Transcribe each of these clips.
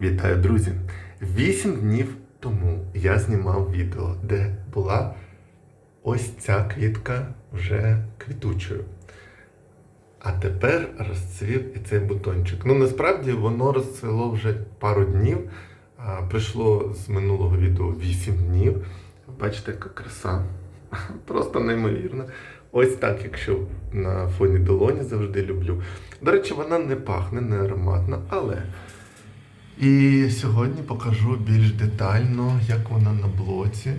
Вітаю, друзі! Вісім днів тому я знімав відео, де була ось ця квітка вже квітучою. А тепер розцвів і цей бутончик. Ну насправді воно розцвіло вже пару днів. А, прийшло з минулого відео 8 днів. Бачите, яка краса. Просто неймовірна. Ось так, якщо на фоні долоні завжди люблю. До речі, вона не пахне, не ароматна, але. І сьогодні покажу більш детально, як вона на блоці.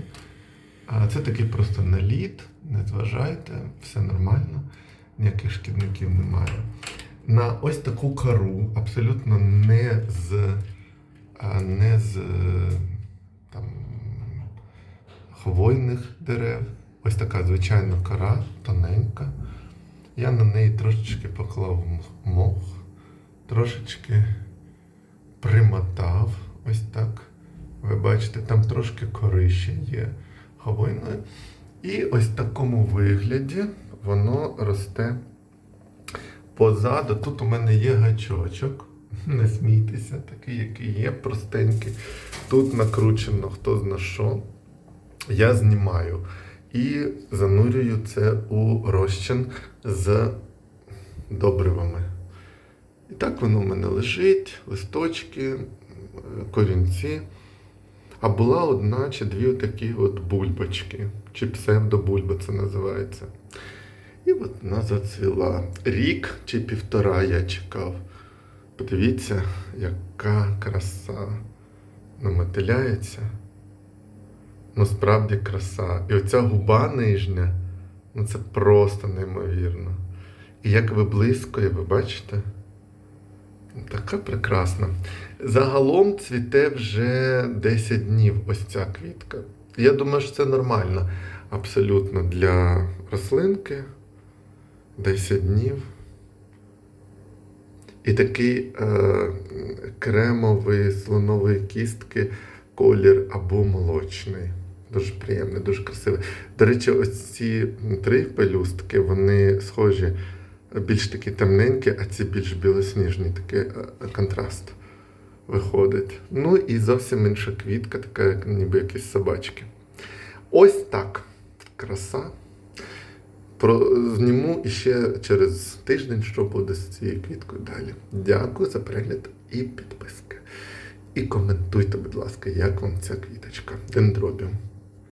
Це такий просто наліт, не зважайте, все нормально, ніяких шкідників немає. На ось таку кару, абсолютно не з, не з там, хвойних дерев. Ось така звичайна кара, тоненька. Я на неї трошечки поклав мох, трошечки примотав. Ось так. Ви бачите, там трошки корище є хвойної. І ось в такому вигляді воно росте позаду. Тут у мене є гачочок. Не смійтеся, такий, який є, простенький. Тут накручено хто зна що. Я знімаю і занурюю це у розчин з добривами. І так воно в мене лежить, листочки, е, корінці. А була одна чи дві такі от бульбочки, чи псевдобульба це називається. І от вона зацвіла. Рік чи півтора я чекав. Подивіться, яка краса намотиляється. Ну, справді краса. І оця губа нижня, ну це просто неймовірно. І як виблискує, ви бачите? Така прекрасна. Загалом цвіте вже 10 днів ось ця квітка. Я думаю, що це нормально абсолютно для рослинки. 10 днів. І такий е, кремовий слоновий кістки колір або молочний. Дуже приємний, дуже красивий. До речі, ось ці три пелюстки, вони схожі більш такі темненькі, а ці більш білосніжні, такий е, контраст виходить. Ну і зовсім інша квітка, така, ніби якісь собачки. Ось так. Краса. Про зніму іще через тиждень, що буде з цією квіткою далі. Дякую за перегляд і підписки. І коментуйте, будь ласка, як вам ця квіточка дендробіум.